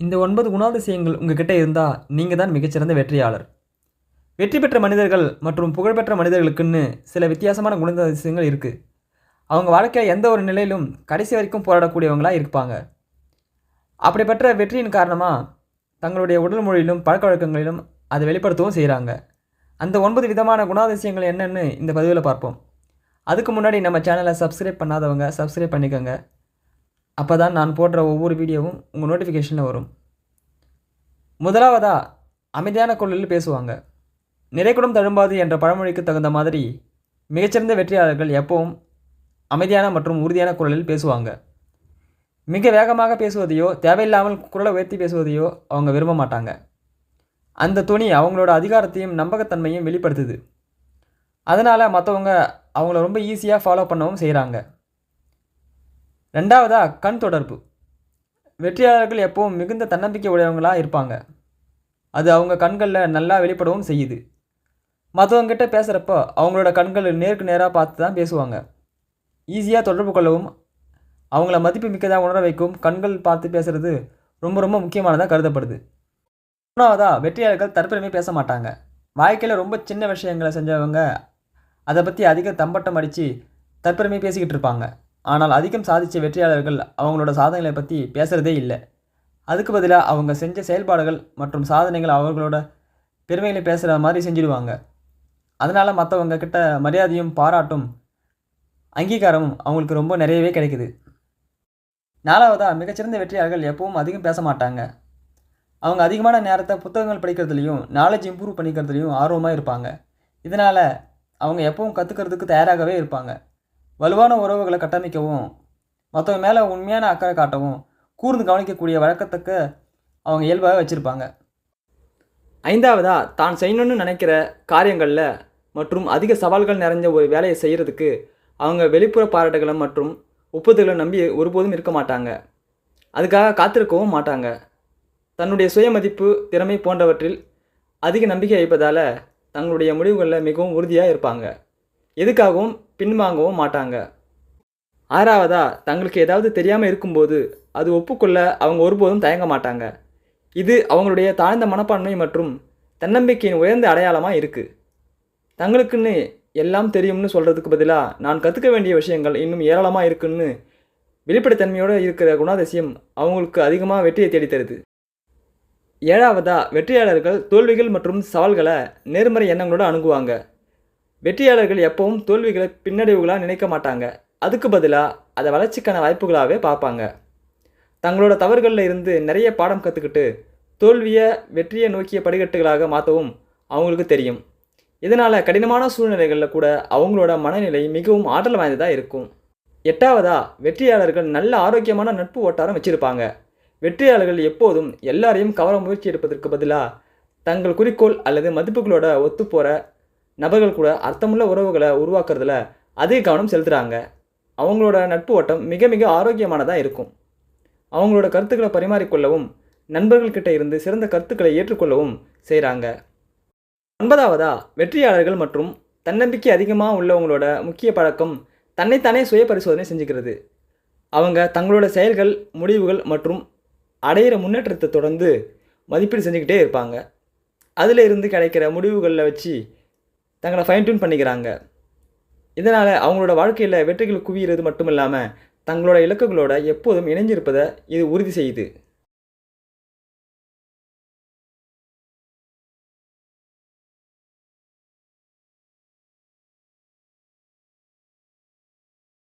இந்த ஒன்பது குணாதிசயங்கள் உங்ககிட்ட இருந்தால் நீங்கள் தான் மிகச்சிறந்த வெற்றியாளர். வெற்றி பெற்ற மனிதர்கள் மற்றும் புகழ்பெற்ற மனிதர்களுக்குன்னு சில வித்தியாசமான குணாதிசயங்கள் இருக்குது அவங்க வாழ்க்கையில் எந்த ஒரு நிலையிலும் கடைசி வரைக்கும் போராடக்கூடியவங்களாக இருப்பாங்க. அப்படிப்பட்ட வெற்றியின் காரணமாக தங்களுடைய உடல் மொழியிலும் பழக்க வழக்கங்களிலும் அதை வெளிப்படுத்தவும் செய்கிறாங்க அந்த ஒன்பது விதமான குணாதிசயங்கள் என்னென்னு இந்த பதிவில் பார்ப்போம். அதுக்கு முன்னாடி நம்ம சேனலை சப்ஸ்கிரைப் பண்ணாதவங்க சப்ஸ்கிரைப் பண்ணிக்கோங்க. அப்போ தான் நான் போடுற ஒவ்வொரு வீடியோவும் உங்கள் நோட்டிஃபிகேஷனில் வரும். முதலாவதாக அமைதியான குரலில் பேசுவாங்க. நிறைகுடம் தழும்பாது என்ற பழமொழிக்கு தகுந்த மாதிரி மிகச்சிறந்த வெற்றியாளர்கள் எப்பவும் அமைதியான மற்றும் உறுதியான குரலில் பேசுவாங்க. மிக வேகமாக பேசுவதையோ தேவையில்லாமல் குரலை உயர்த்தி பேசுவதையோ அவங்க விரும்ப மாட்டாங்க. அந்த துணி அவங்களோட அதிகாரத்தையும் நம்பகத்தன்மையும் வெளிப்படுத்துது. அதனால் மற்றவங்க அவங்கள ரொம்ப ஈஸியாக ஃபாலோ பண்ணவும் செய்கிறாங்க ரெண்டாவதாக கண் தொடர்பு. வெற்றியாளர்கள் எப்பவும் மிகுந்த தன்னம்பிக்கை உடையவங்களாக இருப்பாங்க. அது அவங்க கண்களில் நல்லா வெளிப்படவும் செய்யுது. மற்றவங்கிட்ட பேசுகிறப்போ அவங்களோட கண்கள் நேருக்கு நேராக பார்த்து தான் பேசுவாங்க. ஈஸியாக தொடர்பு கொள்ளவும் அவங்கள மதிப்பு மிக்கதாக உணர வைக்கும் கண்கள் பார்த்து பேசுகிறது ரொம்ப ரொம்ப முக்கியமானதாக கருதப்படுது. மூணாவதாக வெற்றியாளர்கள் தற்பெருமை பேச மாட்டாங்க. வாழ்க்கையில் ரொம்ப சின்ன விஷயங்களை செஞ்சவங்க அதை பற்றி அதிக தம்பட்டம் அடித்து தற்பெருமை பேசிக்கிட்டு இருப்பாங்க. ஆனால் அதிகம் சாதித்த வெற்றியாளர்கள் அவங்களோட சாதனைகளை பற்றி பேசுகிறதே இல்லை. அதுக்கு பதிலாக அவங்க செஞ்ச செயல்பாடுகள் மற்றும் சாதனைகள் அவர்களோட பெருமைகளை பேசுகிற மாதிரி செஞ்சுடுவாங்க. அதனால் மற்றவங்க கிட்ட மரியாதையும் பாராட்டும் அங்கீகாரமும் அவங்களுக்கு ரொம்ப நிறையவே கிடைக்குது. நாலாவதாக மிகச்சிறந்த வெற்றியாளர்கள் எப்பவும் அதிகம் பேச மாட்டாங்க. அவங்க அதிகமான நேரத்தை புத்தகங்கள் படிக்கிறதுலையும் நாலேஜ் இம்ப்ரூவ் பண்ணிக்கிறதுலையும் ஆர்வமாக இருப்பாங்க. இதனால் அவங்க எப்பவும் கற்றுக்கிறதுக்கு தயாராகவே இருப்பாங்க. வலுவான உறவுகளை கட்டமைக்கவும் மற்றவங்க மேலே உண்மையான அக்கறை காட்டவும் கூர்ந்து கவனிக்கக்கூடிய வழக்கத்துக்கு அவங்க இயல்பாக வச்சுருப்பாங்க. ஐந்தாவதாக தான் செய்யணும்னு நினைக்கிற காரியங்களில் மற்றும் அதிக சவால்கள் நிறைஞ்ச ஒரு வேலையை செய்கிறதுக்கு அவங்க வெளிப்புற பாராட்டுகளை மற்றும் ஒப்புதல்களை நம்பி ஒருபோதும் இருக்க மாட்டாங்க. அதுக்காக காத்திருக்கவும் மாட்டாங்க. தன்னுடைய சுயமதிப்பு திறமை போன்றவற்றில் அதிக நம்பிக்கை வைப்பதால் தங்களுடைய முடிவுகளில் மிகவும் உறுதியாக இருப்பாங்க. எதுக்காகவும் பின்வாங்கவும் மாட்டாங்க. ஆறாவதா தங்களுக்கு ஏதாவது தெரியாமல் இருக்கும்போது அது ஒப்புக்கொள்ள அவங்க ஒருபோதும் தயங்க மாட்டாங்க. இது அவங்களுடைய தாழ்ந்த மனப்பான்மை மற்றும் தன்னம்பிக்கையின் உயர்ந்த அடையாளமாக இருக்குது தங்களுக்குன்னு எல்லாம் தெரியும்னு சொல்கிறதுக்கு பதிலாக நான் கற்றுக்க வேண்டிய விஷயங்கள் இன்னும் ஏராளமாக இருக்குன்னு வெளிப்படைத்தன்மையோடு இருக்கிற குணாதிசயம் அவங்களுக்கு அதிகமாக வெற்றியை தேடித்தருது. ஏழாவதாக வெற்றியாளர்கள் தோல்விகள் மற்றும் சவால்களை நேர்மறை எண்ணங்களோடு அணுகுவாங்க. வெற்றியாளர்கள் எப்பவும் தோல்விகளை பின்னடைவுகளாக நினைக்க மாட்டாங்க. அதுக்கு பதிலாக அதை வளர்ச்சிக்கான வாய்ப்புகளாகவே பார்ப்பாங்க. தங்களோட தவறுகளில் இருந்து நிறைய பாடம் கற்றுக்கிட்டு தோல்வியை வெற்றியை நோக்கிய படிக்கட்டுகளாக மாற்றவும் அவங்களுக்கு தெரியும். இதனால் கடினமான சூழ்நிலைகளில் கூட அவங்களோட மனநிலை மிகவும் ஆற்றல் வாய்ந்ததாக இருக்கும். எட்டாவதா வெற்றியாளர்கள் நல்ல ஆரோக்கியமான நட்பு ஓட்டாரம் வச்சுருப்பாங்க. வெற்றியாளர்கள் எப்போதும் எல்லாரையும் கவர முயற்சி எடுப்பதற்கு பதிலாக தங்கள் குறிக்கோள் அல்லது மதிப்புகளோட ஒத்துப்போகிற நபர்கள் கூட அர்த்தமுள்ள உறவுகளை உருவாக்குறதுல அதிக கவனம் செலுத்துகிறாங்க அவங்களோட நட்பு ஓட்டம் மிக மிக ஆரோக்கியமானதாக இருக்கும். அவங்களோட கருத்துக்களை பரிமாறிக்கொள்ளவும் நண்பர்கள்கிட்ட இருந்து சிறந்த கருத்துக்களை ஏற்றுக்கொள்ளவும் செய்கிறாங்க ஒன்பதாவதா வெற்றியாளர்கள் மற்றும் தன்னம்பிக்கை அதிகமாக உள்ளவங்களோட முக்கிய பழக்கம் தன்னைத்தானே சுய பரிசோதனை செஞ்சுக்கிறது. அவங்க தங்களோட செயல்கள் முடிவுகள் மற்றும் அடையிற முன்னேற்றத்தை தொடர்ந்து மதிப்பீடு செஞ்சுக்கிட்டே இருப்பாங்க. அதில் இருந்து கிடைக்கிற முடிவுகளில் வச்சு தங்களை ஃபைன் டியூன் பண்ணிக்கிறாங்க. இதனால் அவங்களோட வாழ்க்கையில் வெற்றிகள் குவியிறது மட்டும் இல்லாமல் தங்களோட இலக்குகளோட எப்போதும் இணைஞ்சிருப்பதை இது உறுதி செய்யுது.